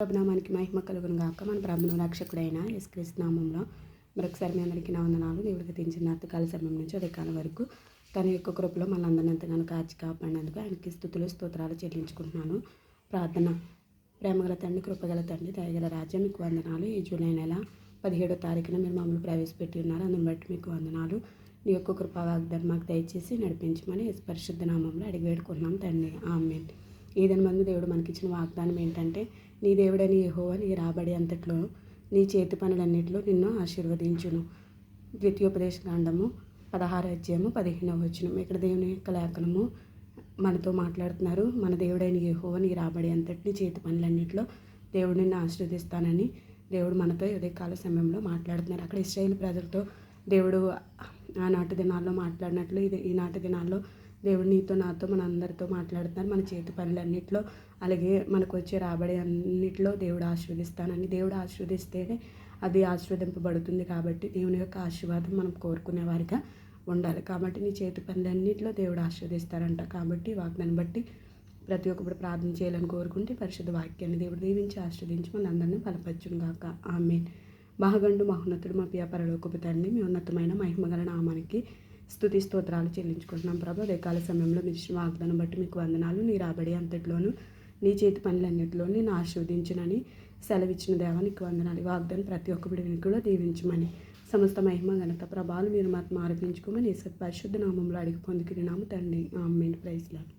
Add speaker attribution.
Speaker 1: ప్రభునామానికి మహిమ కలుగును గాక. మన ప్రభును రక్షకుడైన యశ్క్రీస్తునామంలో మరొకసారి మీ అందరికీ నా వందనాలు దేవుడికి తెంచిన అత్తకాల సమయం నుంచి అదే కాలం వరకు తన యొక్క కృపలో మనందరినీ ఎంతగానో కాచి కాపాడినందుకు ఆయనకి స్థుతులు స్తోత్రాలు చెల్లించుకుంటున్నాను. ప్రార్థన. ప్రేమగల తండ్రి కృపగల తండ్రి దయగల రాజ్యం మీకు వందనాలు. ఈ జూలై నెల పదిహేడో తారీఖున మీరు మమ్మల్ని ప్రవేశపెట్టి ఉన్నారు. అందుని బట్టి మీకు వందనాలు. నీ యొక్క కృపా వాగ్దానం మాకు దయచేసి నడిపించమని పరిశుద్ధ నామంలో అడిగి వేడుకున్నాం తండ్రి. ఆమె ఏదైనా మందు దేవుడు మనకిచ్చిన వాగ్దానం ఏంటంటే నీ దేవుడని యెహోవా నీ రాబడి అంతట్లో నీ చేతి పనులన్నింటిలో నిన్ను ఆశీర్వదించును. ద్వితీయోపదేశ కాండము పదహారు అధ్యాయము పదిహేనవ వచనం. ఇక్కడ దేవుని యొక్క లేఖనము మనతో మాట్లాడుతున్నారు. మన దేవుడైన యెహోవా నీ రాబడి అంతటిని చేతి పనులన్నింటిలో దేవుడు నిన్ను ఆశీర్వదిస్తానని దేవుడు మనతో ఉదయకాల సమయంలో మాట్లాడుతున్నారు. అక్కడ ఇస్రాయేల్ ప్రజలతో దేవుడు ఆనాటి దినాల్లో మాట్లాడినట్లు ఇది ఈనాటి దినాల్లో దేవుడు నీతో నాతో మన అందరితో మాట్లాడుతున్నారు. మన చేతి పనులన్నింటిలో అలాగే మనకు వచ్చే రాబడి అన్నింటిలో దేవుడు ఆశీర్వదిస్తానని. దేవుడు ఆశీర్వదిస్తేనే అది ఆశీర్వదింపబడుతుంది కాబట్టి దేవుని యొక్క ఆశీర్వాదం మనం కోరుకునే వారిగా ఉండాలి. కాబట్టి నీ చేతి పనులన్నింటిలో దేవుడు ఆశీర్వదిస్తారంట కాబట్టి వాగ్దాన్ని బట్టి ప్రతి ఒక్కరు ప్రార్థన చేయాలని కోరుకుంటే పరిశుద్ధ వాక్యాన్ని దేవుడు దీవించి ఆశీర్వదించి మన అందరినీ బలపరచును గాక. ఆమె మహగండు మహోన్నతుడు మా పియ పరలోకపు తండ్రి మీ ఉన్నతమైన మహిమగల నామానికి స్థుతి స్తోత్రాలు చెల్లించుకుంటున్నాం ప్రభా. రేకాల సమయంలో మీరు ఇచ్చిన వాగ్దానం బట్టి మీకు వందనాలు. నీ రాబడి అంతట్లోనూ నీ చేతి పనులన్నింటిలోనూ నేను ఆశీర్వదించునని సెలవిచ్చిన దేవా నీకు వందనాలు. వాగ్దానం ప్రతి ఒక్క బిడ్డని కూడా దీవించమని సమస్త మహిమ ఘనత ప్రభావాలు మీరు మాత్రం ఆరోపించుకోమని ఈ పరిశుద్ధ నామంలో అడిగి పొందుకుని నామ తండ్రి. ఆమె ప్రైజ్లాడు